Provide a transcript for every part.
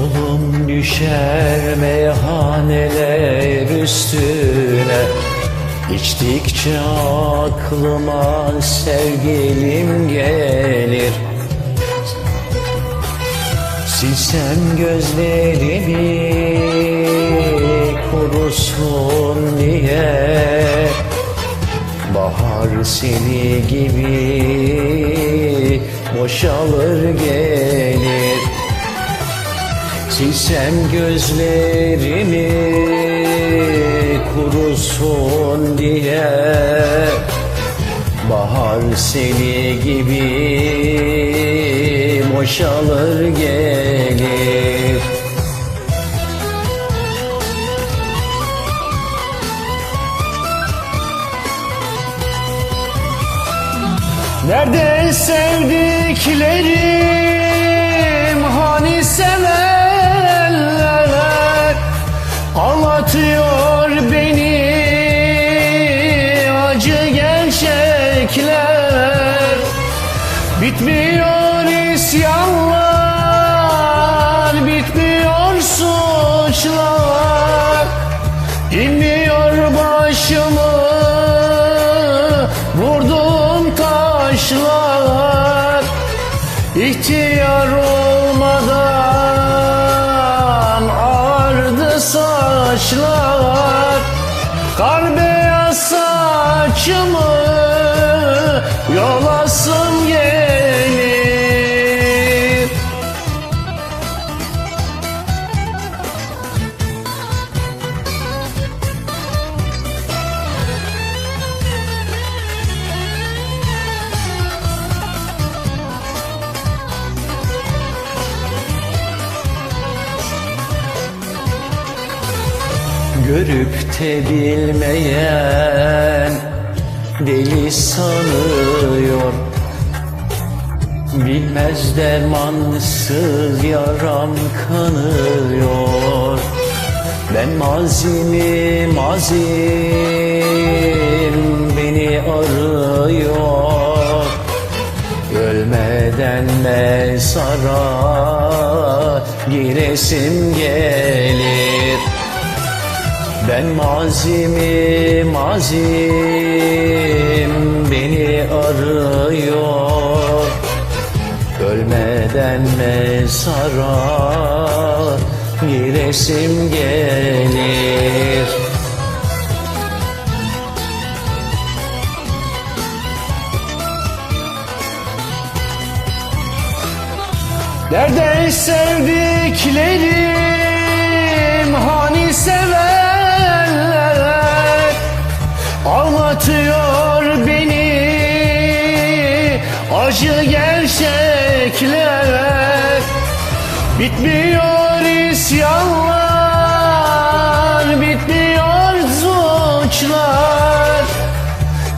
Yolum düşer meyhaneler üstüne. İçtikçe aklıma sevgilim gelir. Silsem gözlerimi kurusun diye. Bahar seni gibi boşalır gelir Silsem gözlerimi kurusun diye. Bahar seni gibi boşalır gelir. Nerede sevdiklerim acı gerçekler Bitmiyor isyanlar, bitmiyor suçlar. İnmiyor başımı vurdum taşlar. İhtiyar Görüp de bilmeyen deli sanıyor. Bilmez dermansız yaram kanıyor. Ben mazimi mazim beni arıyor. Ölmeden mezara giresim gelir ben mazimi mazim beni arıyor. Ölmeden mezara giresim gelir. Nerede sevdiklerim? Hani sevenler Ağlatıyor beni. Acı gerçekler Bitmiyor isyanlar, bitmiyor suçlar.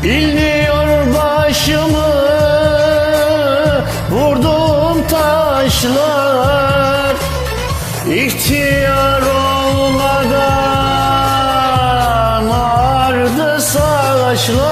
İlmiyor başımı vurdum taşlar. İhtiyar Coach